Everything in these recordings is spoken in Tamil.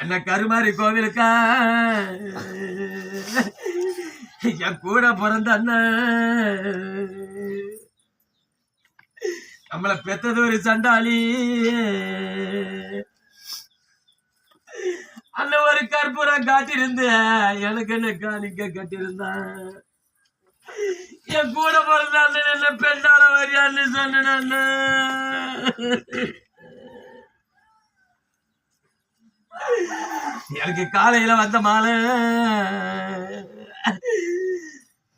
என்ன கருமாரி கோவிலுக்கா? என் கூட பிறந்த அண்ணன் நம்மளை பெத்தது ஒரு சண்டாளி. அண்ணன் ஒரு கற்பூரம் காட்டியிருந்த எனக்கு என்ன காணிக்க கட்டியிருந்தான் என் கூட பிறந்த அண்ணன் என்ன பெண்ணால வரியான்னு சொன்னேன் அண்ணன் எனக்கு காலையில வந்த மாலை.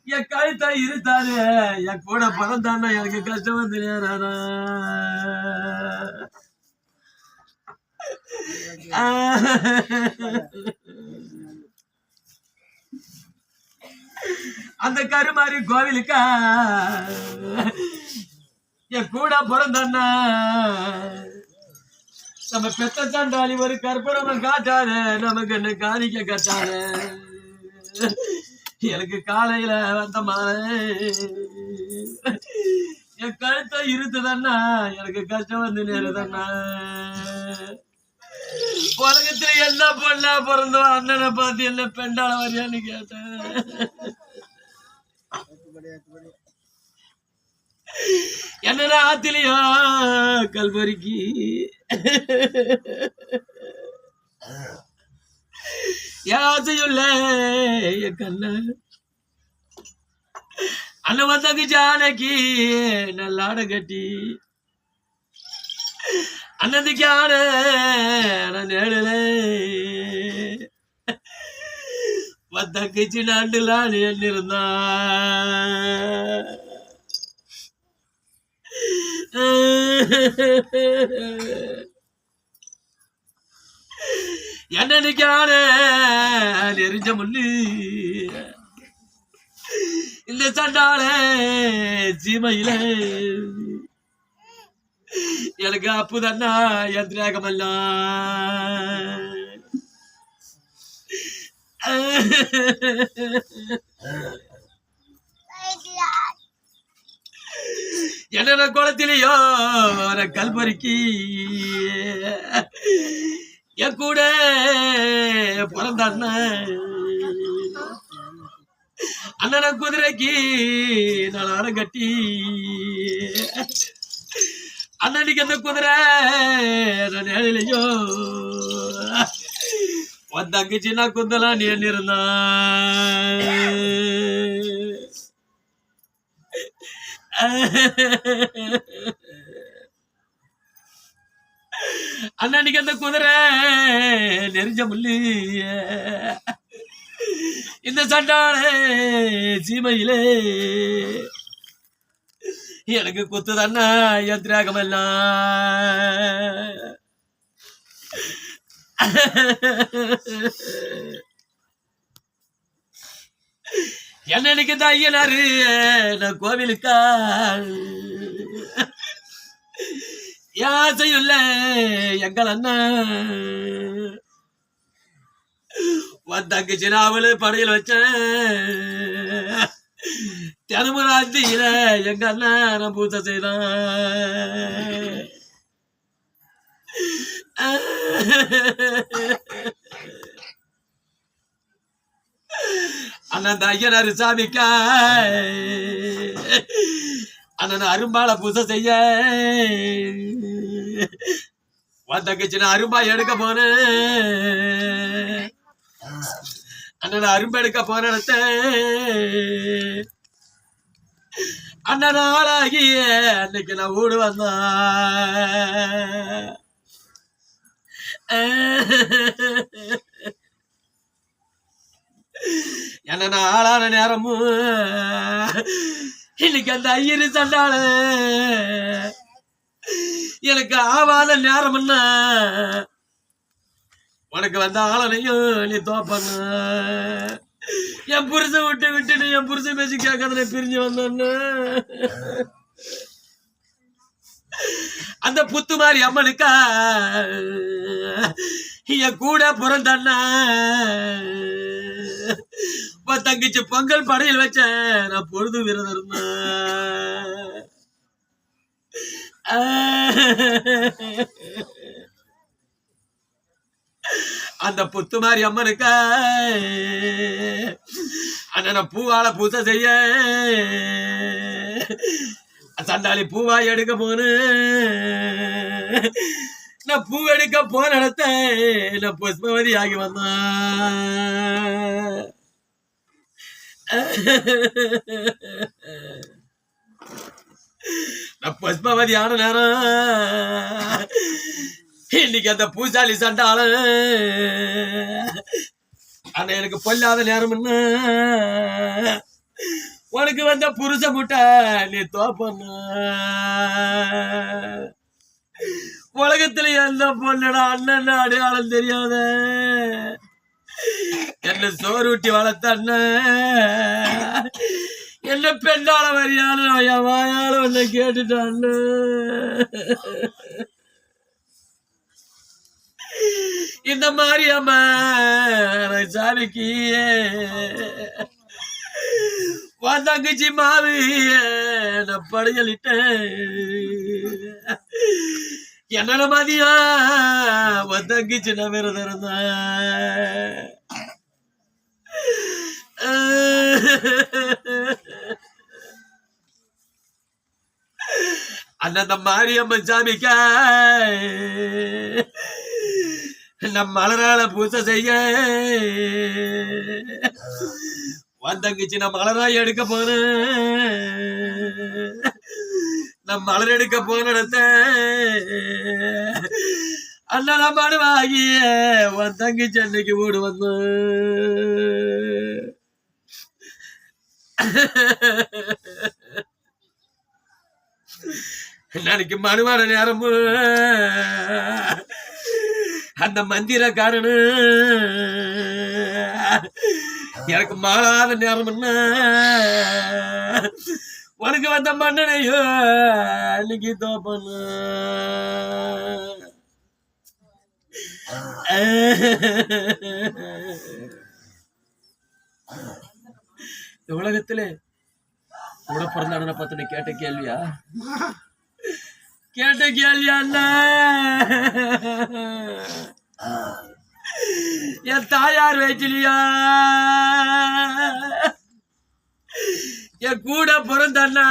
என் கழுத்தா இருத்தாரு என் கூட பிறந்தான்னா எனக்கு கஷ்டம் வந்து நேரானா அந்த கருமாரி கோவிலுக்கா? என் கூட பிறந்தான்னா நம்ம பெத்த சண்டாளி ஒரு கற்பூரம் காட்டாரு நமக்கு என்ன காணிக்க காட்டாரு எனக்கு காலையில வந்தமா என் கழுத்தை இருத்துதண்ணா எனக்கு கஷ்டம் வந்து நேருதண்ணா. உலகத்துல என்ன பொண்ணா பிறந்தோம் அண்ணனை பார்த்து என்ன பெண்டாள வரியான்னு கேட்டேன். என்னடா ஆத்திலையா கல்வரிக்கு யாசையுள்ள என் கண்ண. அண்ணன் வந்தாங்க ஜானகி நல்லாட கட்டி. அண்ணனுக்கு ஆன நேடல நாண்டுலான்னு என்ன இருந்தான் என்னன்னைக்கான நெறிஞ்ச முள்ளு? இந்த சண்டால சீமையில எனக்கு அப்புதன்னா யந்திராகமல்ல என்னென்ன குளத்திலேயோ? ஒரு கல்பறிக்கி என் கூட பிறந்த அண்ணன அண்ணனை குதிரைக்கு நான் அடம் கட்டி. அண்ணனுக்கு அந்த குதிரை? நான் ஏழையிலையோ? உன் தங்கச்சி நான் குந்தலாம் நீ இருந்தான் அண்ணனுக்கு அந்த குதிரை நெறிஞ்ச முள்ளு. இந்த சண்டாளே சீமையிலே. எனக்கு குத்துதண்ணா என் திராகமெல்லாம் என்னைக்கு தான் ஐயனாரு? நான் கோவிலுக்கா? யாசையுள்ள எங்கள் அண்ணன். வந்தாங்க சினாவளு படையில் வச்சேன் தினமும் எங்க அண்ணன் நான் பூஜை செய்தான் அண்ணன் ஐயனாரு சாமிக்க அண்ணன் அரும்பால பூசை செய்ய. வந்தங்கச்சு நான் அரும்பா எடுக்க போனேன். அண்ணன் அரும்பு எடுக்க போன அண்ணன் ஆளாகிய அன்னைக்கு நான் ஊடு வந்தான். நான் ஆளான நேரமும் இன்னைக்கு அந்த ஐயரு சண்டாள. எனக்கு ஆவாத நேரம் என்ன? உனக்கு வந்த ஆளனையும் நீ தோப்பண்ண. என் புருஷன் விட்டு விட்டுட்டு என் புருஷன் பேசி கேட்காத பிரிஞ்சு வந்தோன்னு. அந்த புத்து மாதிரி அம்மனுக்கா என் கூட பிறந்தண்ணா. உன் தங்கச்சி பொங்கல் படையில் வச்சேன் நான் பொழுது விரதம் இருந்தேன். அந்த புத்துமாரி அம்மனுக்கு நான் பூவால பூசை செய்ய சண்டாளி பூவாய் எடுக்க போனு நான் பூ எடுக்க போன இடத்த நான் புஷ்பவதி ஆகி வந்தான். நான் ஆன நேரம் இன்னைக்கு அந்த பூசாலி சண்டால ஆனா எனக்கு பொல்லாத நேரம் என்ன? உனக்கு வந்த புருஷ முட்டை நீ தோப்பண்ண. உலகத்துல எந்த பொண்ணுடா அண்ணன் அடையாளம் தெரியாத? என்ன சோறு ஊட்டி வளர்த்த அண்ணன் என்ன பெண்ணால வரியால என் வாயால உன்னை கேட்டுட்டான் இந்த மாதிரி அம்மா சாமிக்கு உன் தங்கச்சி மாவு நான் படையலிட்டேன். என்னோட மதியம் உன் தங்கச்சி நான் விரதம் இருந்தேன். அண்ணன் மாரியம்மன் சாமிக்க நம் மலரால பூசை செய்ய வந்தங்கிச்சு நான் மலராய் எடுக்க போறேன். நம் மலர் எடுக்க போன இடத்த அண்ணன் மனுவாகிய உன் தங்கி சென்னைக்கு வீடு வந்து. நாளைக்கு மனுவான நேரம். அந்த மந்திரக்காரனு. எனக்கு மாறாத நேரம் என்ன? உனக்கு வந்த மன்னனையோ அன்னைக்கு தோப்பண்ண இந்த உலகத்துல கூட பிறந்த அண்ணனை பார்த்து நீ கேட்ட கேள்வியா? கேட்ட கேள்வியா என் தாயார் வயசுலையா என் கூட பிறந்தண்ணா.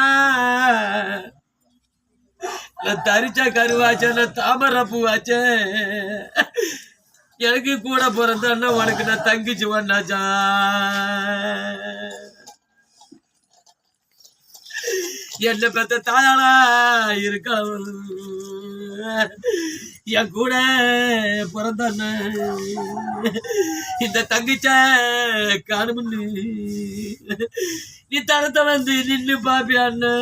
நான் தரிச்ச கருவாச்சேன் நான் தாமரை பூவாச்சேன் எனக்கு கூட பிறந்தண்ணா உனக்கு நான் தங்கிச்சு ஒன்னாச்சா என்ன பெத்த தாயாளா இருக்காவல் என் கூட பிறந்த இந்த தங்கிச்ச காணுமுன்னு நீ தரத்த வந்து நின்னு பாப்பியான்னு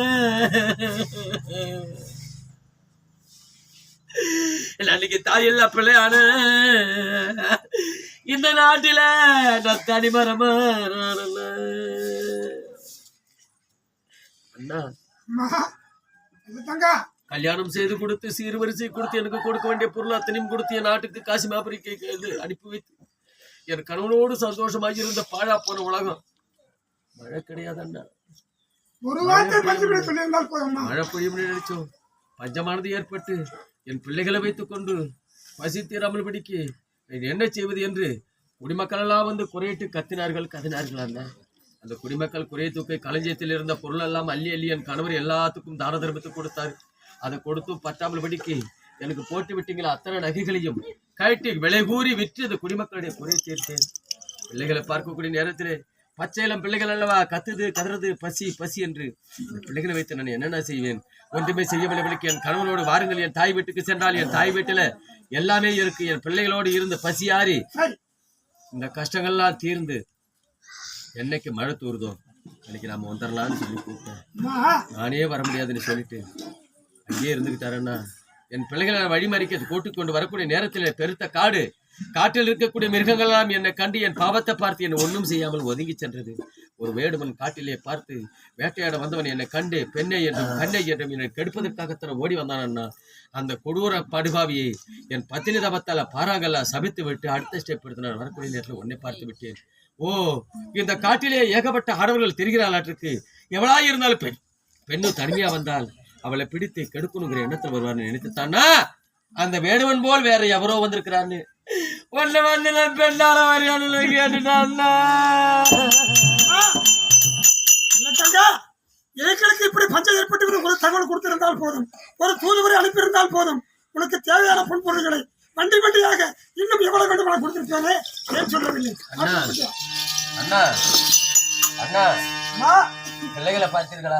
அன்னைக்கு தாயெல்லாம் பிள்ளையான. இந்த நாட்டில நான் தனிமரமா அண்ணா. தங்கா கல்யாணம் செய்து கொடுத்து சீர்வரிசை கொடுத்து எனக்கு கொடுக்க வேண்டிய பொருள் அத்தனையும் கொடுத்து என் நாட்டுக்கு காசி மாபரிக்கு இது அனுப்பி வைத்து என் கணவனோடு சந்தோஷமாக இருந்த பாழா போன உலகம். மழை கிடையாது அண்ணா. மழை பொழியும்னு நினைச்சோம். பஞ்சமானது ஏற்பட்டு என் பிள்ளைகளை வைத்துக் கொண்டு பசி தீராமல் பிடிக்க என்ன செய்வது என்று குடிமக்கள் எல்லாம் வந்து குறையிட்டு கத்தினார்கள் கத்தினார்கள் அண்ணா. அந்த குடிமக்கள் குறைய தூக்கை களஞ்சியத்தில் இருந்த பொருள் எல்லாம் அள்ளி அள்ளி என் கணவர் எல்லாத்துக்கும் தான தர்மத்துக்கு கொடுத்தார். அதை கொடுத்து பத்தாமல் பிடிக்க எனக்கு போட்டு விட்டீங்களா அத்தனை நகைகளையும். கழட்டி விலை கூறி விற்று அந்த குடிமக்களுடைய குறையை தீர்த்தேன். பிள்ளைகளை பார்க்கக்கூடிய நேரத்திலே பச்சையிலம் பிள்ளைகள் அல்லவா கத்துது கதறது பசி பசி என்று இந்த பிள்ளைகளை வைத்து நான் என்னென்ன செய்வேன்? ஒன்றுமே செய்யவில்லைகளுக்கு என் கணவனோடு வாருங்கள் என் தாய் வீட்டுக்கு சென்றால் என் தாய் வீட்டுல எல்லாமே இருக்கு. என் பிள்ளைகளோடு இருந்து பசியாறி சரி இந்த கஷ்டங்கள்லாம் தீர்ந்து என்னைக்கு மழை தூருதோ அன்னைக்கு நாம வந்துடலாம்னு சொல்லி கூப்பிட்டேன். நானே வர முடியாதுன்னு சொல்லிட்டு அங்கேயே இருந்துக்கிட்டாரண்ணா என் பிள்ளைகளை வழிமறிக்க கூட்டிக் கொண்டு வரக்கூடிய நேரத்தில் பெருத்த காடு காட்டில் இருக்கக்கூடிய மிருகங்களாம் என்னை கண்டு என் பாவத்தை பார்த்து என்னை ஒன்றும் செய்யாமல் ஒதுங்கி சென்றது. ஒரு வேடுமன் காட்டிலே பார்த்து வேட்டையாட வந்தவன் என்னை கண்டு பெண்ணை என்றும் கண்ணை என்றும் என்னை கெடுப்பதற்காகத்தான் ஓடி வந்தான் அண்ணா அந்த கொடூர படுபாவியை என் பத்தினி தபத்தால பாராங்கல்ல சபித்து விட்டு அடுத்த ஸ்டெப் எடுத்து நான் வரக்கூடிய நேரத்தில் ஒன்னே பார்த்து விட்டேன். ஓ இந்த காட்டிலே ஏகப்பட்ட ஆடவர்கள் தெரிகிறாளாற்றுக்கு எவளா இருந்தாலும் பெண் பெண்ணு தனிமையா வந்தால் அவளை பிடித்து கெடுக்கணுங்கிற எண்ணத்தில் வருவார்னு நினைத்துத்தானா அந்த வேடுவன் போல் வேற எவரோ வந்திருக்கிறான்னு உன்னை வந்து நான் பெண்ணால வரையானு கேட்டுட்டான் இல்ல தங்கா எங்களுக்கு இப்படி பஞ்சம் ஏற்பட்டு ஒரு தகவல் கொடுத்திருந்தால் போதும். ஒரு தூதுவரை அனுப்பியிருந்தால் போதும். உனக்கு தேவையான பொன்பொருள்களை வண்டி வண்டியாக இன்னும் எவ்வளவு வேண்டும் நான் கொடுத்திருப்பேனே? ஏன் சொல்லவில்லை? அண்ணா. அண்ணா அண்ணா அம்மா, பிள்ளைகளை பார்த்தீர்களா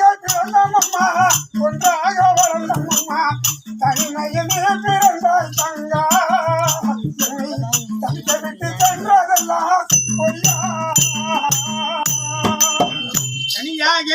பொன்னாக பிறந்தமம்மா பொன்றாக வளர்ந்தமம்மா தனிமையிலே பிறந்தாய் தங்கா. தந்தை விட்டு சென்றதெல்லாம் பொய்யா. தனியாக